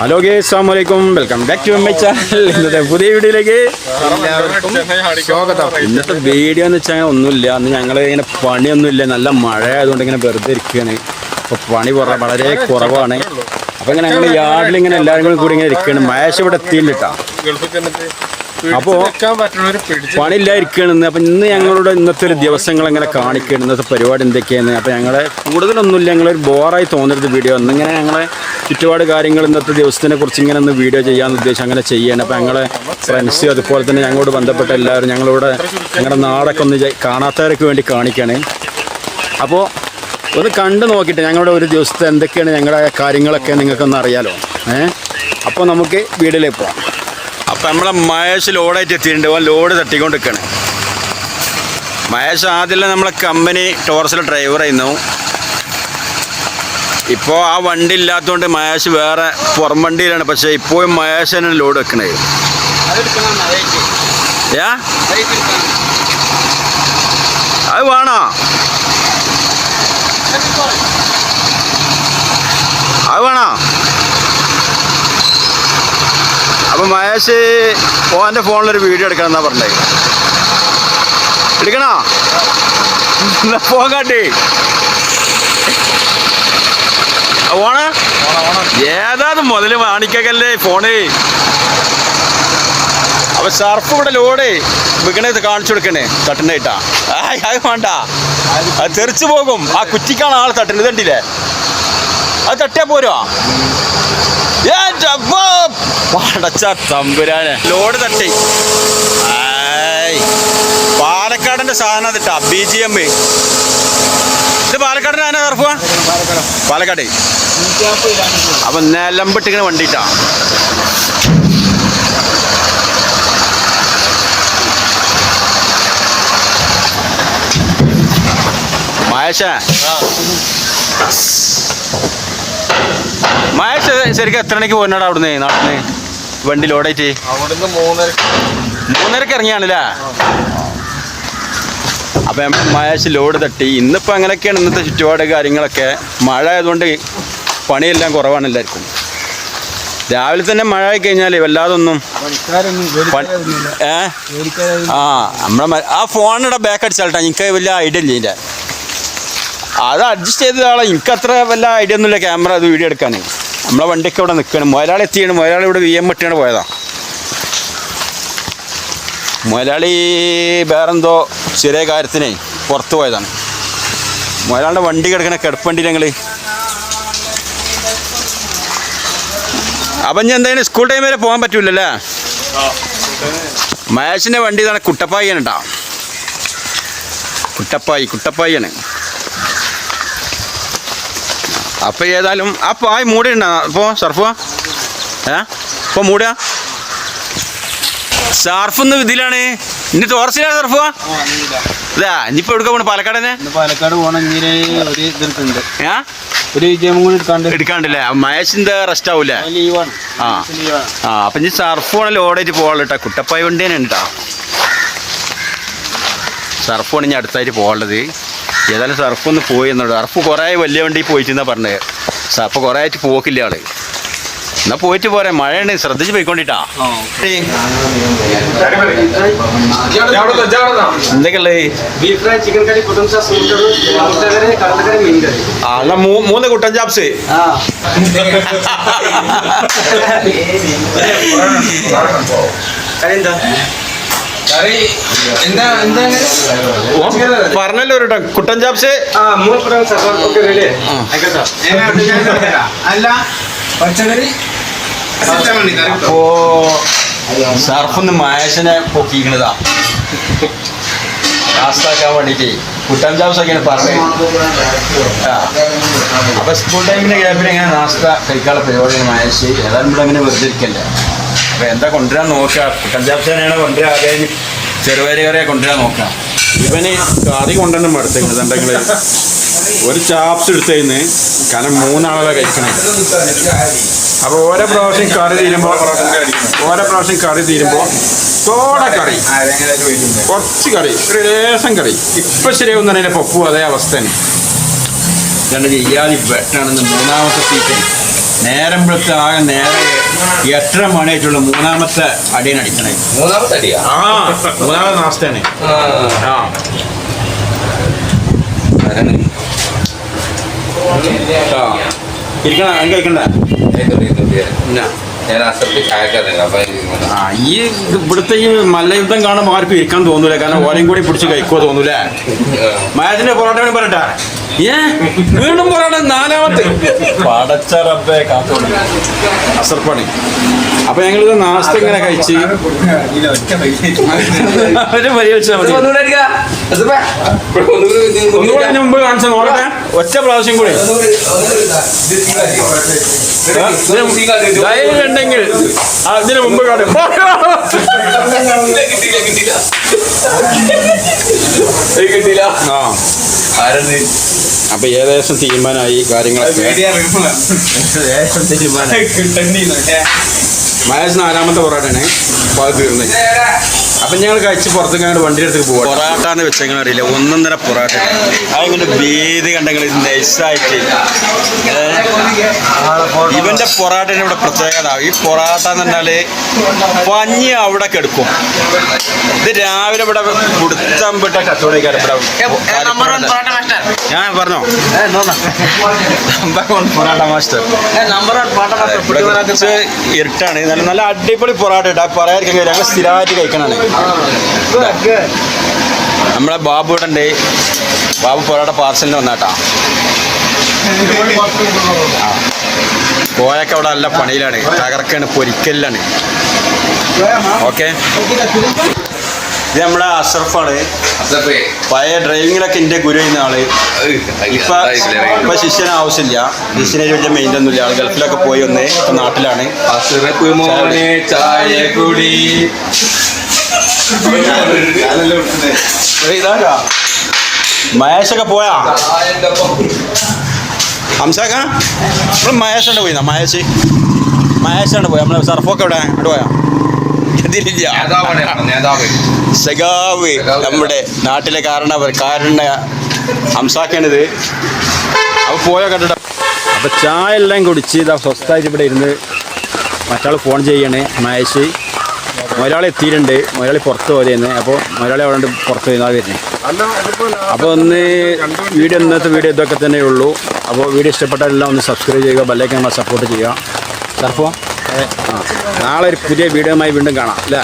Hello ഗേ അസ്സാം വലൈക്കും welcome back to my channel ഇന്നത്തെ പുതിയ വീഡിയോയിലേക്ക് സ്വാഗതം. ഇന്നത്തെ വീഡിയോ എന്ന് വെച്ചാൽ ഒന്നുമില്ല. അന്ന് ഞങ്ങൾ ഇങ്ങനെ പണിയൊന്നുമില്ല. നല്ല മഴ ആയതുകൊണ്ട് ഇങ്ങനെ വെറുതെ ഇരിക്കുകയാണ്. അപ്പോൾ പണി കുറ വളരെ കുറവാണ്. അപ്പോൾ ഇങ്ങനെ ഞങ്ങൾ യാർഡിൽ ഇങ്ങനെ എല്ലാവരും കൂടി ഇങ്ങനെ ഇരിക്കുകയാണ്. മഴ ഇവിടെ എത്തിയിട്ടാ അപ്പോൾ ചെന്നിട്ട് അപ്പോ ഇന്ന് ഞങ്ങളുടെ ഇന്നത്തെ ഒരു ദിവസങ്ങൾ ഇങ്ങനെ കാണിക്കുകയാണ്. ഇന്നത്തെ പരിപാടി എന്തൊക്കെയാണ്? അപ്പോൾ ഞങ്ങളെ കൂടുതലൊന്നുമില്ല. ഞങ്ങളൊരു ബോറായി തോന്നരുത് വീഡിയോ. ഒന്നിങ്ങനെ ഞങ്ങളെ ചുറ്റുപാട് കാര്യങ്ങൾ ഇന്നത്തെ ദിവസത്തിനെ കുറിച്ച് ഇങ്ങനെ ഒന്ന് വീഡിയോ ചെയ്യാമെന്ന് ഉദ്ദേശം അങ്ങനെ ചെയ്യാണ്. അപ്പോൾ ഞങ്ങളെ ഫ്രണ്ട്സ് അതുപോലെ തന്നെ ഞങ്ങളോട് ബന്ധപ്പെട്ട എല്ലാവരും ഞങ്ങളിവിടെ ഞങ്ങളുടെ നാടൊക്കെ ഒന്ന് കാണാത്തവരൊക്കെ വേണ്ടി കാണിക്കുകയാണ് അപ്പോൾ ഒന്ന് കണ്ടു നോക്കിയിട്ട് ഞങ്ങളുടെ ഒരു ദിവസത്തെ എന്തൊക്കെയാണ് ഞങ്ങളുടെ കാര്യങ്ങളൊക്കെ നിങ്ങൾക്കൊന്ന് അറിയാലോ. ഏഹ് അപ്പോൾ നമുക്ക് വീട്ടിലേക്ക് പോകാം അപ്പം നമ്മളെ മഹേഷ് ലോഡായിട്ട് എത്തിയിട്ടുണ്ട്. ഓൻ ലോഡ് തട്ടിക്കൊണ്ടിരിക്കുകയാണ് മഹേഷ് ആദ്യമല്ല നമ്മളെ കമ്പനി ടോർസിലെ ഡ്രൈവറായിരുന്നു ഇപ്പോൾ ആ വണ്ടി ഇല്ലാത്തതുകൊണ്ട് മഹേഷ് വേറെ പുറം വണ്ടിയിലാണ്. പക്ഷേ ഇപ്പോഴും മഹേഷ് തന്നെ ലോഡ് വെക്കണേ അത് വേണോ? അത് വേണോ? അപ്പൊ മഹേഷ് ഓന്റെ ഫോണിലൊരു വീഡിയോ എടുക്കണം? എന്നാ പറഞ്ഞേ എടുക്കണോ പോകാട്ടി ഓണ? ഏതാത് മുതൽ മാണിക്കല്ലേ ഫോണ്? അപ്പൊ സർഫ് ഇവിടെ ലോഡ്. വിൽക്കണത് കാണിച്ചു കൊടുക്കണേ തട്ടണേട്ടാ ആയ് അത് വേണ്ട. അത് തെറിച്ചു പോകും. ആ കുറ്റിക്കാണ് ആൾ തട്ടിന് കണ്ടില്ലേ? അത് തട്ടിയാ പോരോ? പടച്ച തമ്പുരാനെ. ലോഡ് തട്ടി. പാലക്കാടിന്റെ സാധനം അതിട്ടാ ബി ജി എം ഇത് പാലക്കാടിന്റെ സാധനം സർഫ പാലക്കാട്. അപ്പൊ നിലമ്പിട്ടിങ്ങനെ വണ്ടിട്ടാ. മഹേഷ. മഹേഷ് ശരിക്കും എത്ര മണിക്ക് പോയിട്ടാ അവിടുന്ന് നാട്ടിന് വണ്ടി ലോഡായിട്ട് അവിടുന്ന് മൂന്നര മൂന്നരക്ക് ഇറങ്ങിയാണല്ലേ? അപ്പൊ നമ്മൾ മഴ ലോഡ് തട്ടി. ഇന്നിപ്പോ അങ്ങനെയൊക്കെയാണ് ഇന്നത്തെ ചുറ്റുപാട് കാര്യങ്ങളൊക്കെ. മഴ ആയതുകൊണ്ട് പണിയെല്ലാം കുറവാണ് എല്ലാവർക്കും. രാവിലെ തന്നെ മഴ ആയി കഴിഞ്ഞാൽ വല്ലാതൊന്നും ഒന്നും ഏ? ആ നമ്മളെ ആ ഫോണിടെ ബാക്ക് അടിച്ചാലട്ടാ. എനിക്ക് വലിയ ഐഡിയ ഇല്ല ഇതിന്റെ അത് അഡ്ജസ്റ്റ് ചെയ്ത ആളെ. എനിക്ക് അത്ര വല്ല ഐഡിയ ഒന്നുമില്ല ക്യാമറ അത് വീഡിയോ എടുക്കാൻ നമ്മളെ വണ്ടിയൊക്കെ ഇവിടെ നിൽക്കണം മുതലാളി എത്തിയാണ്. മുതലാളി ഇവിടെ വി എം ഇട്ടാണ് പോയതാ. മുതലാളി വേറെന്തോ ചെറിയ കാര്യത്തിനെ പുറത്തു പോയതാണ്. മുതലാളിയുടെ വണ്ടി കിടക്കണ കിടപ്പണ്ടി ഞങ്ങൾ അപ്പം ഞാൻ എന്തായാലും സ്കൂൾ ടൈം വരെ പോകാൻ പറ്റൂലല്ലേ? മഹേഷിന്റെ വണ്ടി ഇതാണ് കുട്ടപ്പായിയാണ് കേട്ടോ കുട്ടപ്പായി കുട്ടപ്പായിയാണ്. അപ്പോൾ ഏതായാലും ആ പായ് മൂടിയുണ്ടോ അപ്പോൾ സർഫ ഏ? അപ്പോൾ മൂടുക ഷാർഫ് ഇതിലാണ്. ഇനി ടോറസിലാണ് സർഫ് ഇതാ ഇനിയിപ്പോൾ എടുക്കാൻ പോണ? പാലക്കാട് തന്നെ? പാലക്കാട് പോണ ഇങ്ങനെ ഒരു ഇതെടുക്കുന്നുണ്ട് ഏ? ഒരു വിജയം കൂടി എടുക്കാണ്ട്. എടുക്കാണ്ടല്ലേ? മഹേഷിന്റെ റെസ്റ്റ് ആവൂലേ ലീവാണ്. ആ. അപ്പൊ ആ അപ്പം ഇനി സർഫ് വേണം ലോഡായിട്ട് പോകാനുള്ള കേട്ടോ കുട്ടപ്പായ വണ്ടി തന്നെ ഉണ്ടോ സർഫ് വേണം ഇനി അടുത്തായിട്ട് പോകാനുള്ളത് ഏതായാലും സർഫ് ഒന്ന് പോയി എന്നുള്ളൂ സർഫ് കുറേ വലിയ വണ്ടി പോയിട്ടെന്നാ പറഞ്ഞത് സർഫ് കുറേ ആയിട്ട് പോക്കില്ല ആൾ. എന്നാ പോയിട്ട് പോരെ. മഴയാണ് ശ്രദ്ധിച്ച് പോയിക്കൊണ്ടിട്ടാ. ആ എന്നാ മൂ- മൂന്ന് കുട്ടൻ ചാപ്സ്. എന്താ പറഞ്ഞല്ലോ ഒരു ട്ടോ, കുട്ടൻ ചാപ്സ്. അല്ല പച്ചക്കറി. അപ്പോ സർഫൊന്ന് മഹേഷനെ പൊക്കിക്കണതാ കാസ്റ്റാക്കാൻ വേണ്ടിട്ട് കുട്ടൻ ചാപ്സ് ഒക്കെയാണ് പറഞ്ഞത്. അപ്പൊ സ്കൂൾ ടൈമിന്റെ ഗ്യാപ്പിൽ ഇങ്ങനെ നാസ്ത കഴിക്കാനുള്ള പരിപാടിയാണ് മഹേഷ് ഏതായാലും ഇവിടെ അങ്ങനെ വെറുതെ ഇരിക്കല്ലേ അപ്പൊ എന്താ കൊണ്ടുവരാൻ നോക്കുക കുട്ടൻ ചാപ്സ് തന്നെയാണ് കൊണ്ടുവരാൻ ആദ്യം ചെറുപേര് കറിയെ കൊണ്ടുവരാൻ നോക്കാം ഇവന് കറി കൊണ്ടുവന്ന് മടുത്തേക്കുന്നത് ഒരു ചാപ്സ് എടുത്തതിന് കാരണം മൂന്നാളെ കഴിക്കണം. അപ്പോൾ ഓരോ പ്രാവശ്യം കറി തീരുമ്പോൾ ഓരോ പ്രാവശ്യം കറി തീരുമ്പോൾ തോടെ കറി. കുറച്ച് കറി ഒരു ലേശം കറി. ഇപ്പൊ ശരിയാവുന്ന അതിന്റെ പപ്പു അതേ അവസ്ഥ തന്നെ. രണ്ട് ചെയ്യാതി വെട്ടാണെന്ന് മൂന്നാമത്തെ സീറ്റ് നേരം വെളുത്ത് ആകെ നേരെ എട്ടര മണിയായിട്ടുള്ള മൂന്നാമത്തെ അടിയാണ് അടിക്കണേ. മൂന്നാമത്തെ അടിയാ? ആ മൂന്നാമത്തെ നാസ്തയാണ്? ആ. ഇരിക്കണ അങ്ങ് കഴിക്കണ്ട ആ ഈ ഇവിടുത്തെ ഈ മല്ലയുദ്ധം കാണുമ്പോൾ ആർക്കും ഇരിക്കാൻ തോന്നൂല. കാരണം ഓലയും കൂടി പിടിച്ച് കഴിക്കുമോ തോന്നൂലേ. മായത്തിന്റെ പൊറോട്ട പറയട്ടാ. ഏ? വീണ്ടും പറയണ നാലാമത്തെ. പടച്ച റബ്ബേ കാത്തോളൂ അസർപ്പണി. അപ്പൊ ഞങ്ങളിത് നാസ്ത ഇങ്ങനെ കഴിച്ച്. ഒന്നുകൂടെ മുമ്പ് കാണിച്ച നോക്കട്ടെ. ഒറ്റ പ്രാവശ്യം കൂടി. ഉണ്ടെങ്കിൽ അതിന് മുമ്പ് കാണും കിട്ടിയില്ല, കിട്ടിയില്ല. ആ? അപ്പൊ ഏകദേശം തീരുമാനമായി കാര്യങ്ങളൊക്കെ. മഹേഷ് നാലാമത്തെ പോരാട്ടാണ് അപ്പോൾ അത് തീർന്നത് അപ്പം ഞങ്ങൾ കഴിച്ച് പുറത്തേക്ക് അങ്ങോട്ട് വണ്ടി എടുത്ത് പോകാം പൊറാട്ട എന്ന് വെച്ചെങ്കിൽ അറിയില്ല ഒന്നൊന്നര പൊറാട്ട. അതിങ്ങനെ ഭീതി കണ്ടെങ്കിൽ നൈസായിട്ട്. ഇവന്റെ പൊറാട്ടന് ഇവിടെ പ്രത്യേകത. ഈ പൊറാട്ട എന്ന് പറഞ്ഞാൽ പഞ്ഞി അവിടെ കിടക്കും. ഇത് രാവിലെ ഇവിടെ കുടുത്തം വിട്ട കച്ചവടക്കാർ ഇവിടെ ഞാൻ പറഞ്ഞോ? നമ്പർ വൺ പൊറാട്ട മാസ്റ്റർ ഇവിടെ കുറച്ച് ഇരുട്ടാണ്. നല്ല നല്ല അടിപൊളി പൊറാട്ട ഇട്ടാ പറയാതിരിക്കാൻ ഞങ്ങൾ സ്ഥിരമായിട്ട് കഴിക്കണാണ് നമ്മളെ ബാബു ഇവിടെ ഉണ്ട്. ബാബു പോരാട്ട പാർസലിന് വന്നാട്ടാ. കോയൊക്കെ അവിടെ നല്ല പണിയിലാണ്. തകർക്കാണ് പൊരിക്കലാണ് ഓക്കെ. ഇത് നമ്മളെ അഷറഫാണ്. പഴയ ഡ്രൈവിങ്ങിലൊക്കെ എന്റെ ഗുരു ചെയ്യുന്ന ആൾ. ഇപ്പൊ ഇപ്പൊ ശിഷ്യന് ആവശ്യമില്ല. ശിഷ്യനെ വലിയ മെയിന്റെ ഒന്നുമില്ല. ആൾ ഗൾഫിലൊക്കെ പോയി വന്ന് നാട്ടിലാണ്. അസറപ്പ് മോനെ ചായ കുടി. മഹേഷൊക്കെ പോയാ? ചായന്റെ നമ്മൾ ഹംസാക്ക നമ്മൾ മഹേഷാണ്ട് മഹേഷ്. മഹേഷ് മഹേഷാണ്ട് പോയി. നമ്മളെ സർഫൊക്കെ എവിടെ? അവിടെ പോയാ? ഇതിലില്ല. കേട്ടോ, സഖാവ് നമ്മുടെ നാട്ടിലെ കാരണവർ കാരണ ഹംസാക്കാണിത്. അവ പോയോ കണ്ടിട്ട്? അപ്പൊ ചായ എല്ലാം കുടിച്ച് ഇതാ സ്വസ്ഥായിട്ട് ഇവിടെ ഇരുന്ന് മറ്റാൾ ഫോൺ ചെയ്യണേ മഹേഷ്. മൊരാൾ എത്തിയിട്ടുണ്ട്. മുതലാളി പുറത്ത് പോലെയെന്ന് അപ്പോൾ മുതലാളി അവിടെ പുറത്ത് വരുന്ന. വരുന്നത് അപ്പോൾ ഒന്ന് വീഡിയോ ഇന്നത്തെ വീഡിയോ ഇതൊക്കെ തന്നെ ഉള്ളൂ. അപ്പോൾ വീഡിയോ ഇഷ്ടപ്പെട്ടാലെല്ലാം ഒന്ന് സബ്സ്ക്രൈബ് ചെയ്യുക ബെല്ലൈക്കൻ നമ്മൾ സപ്പോർട്ട് ചെയ്യുക. സർഫോ ആ നാളെ ഒരു പുതിയ വീഡിയോയുമായി വീണ്ടും കാണാം. അല്ലേ?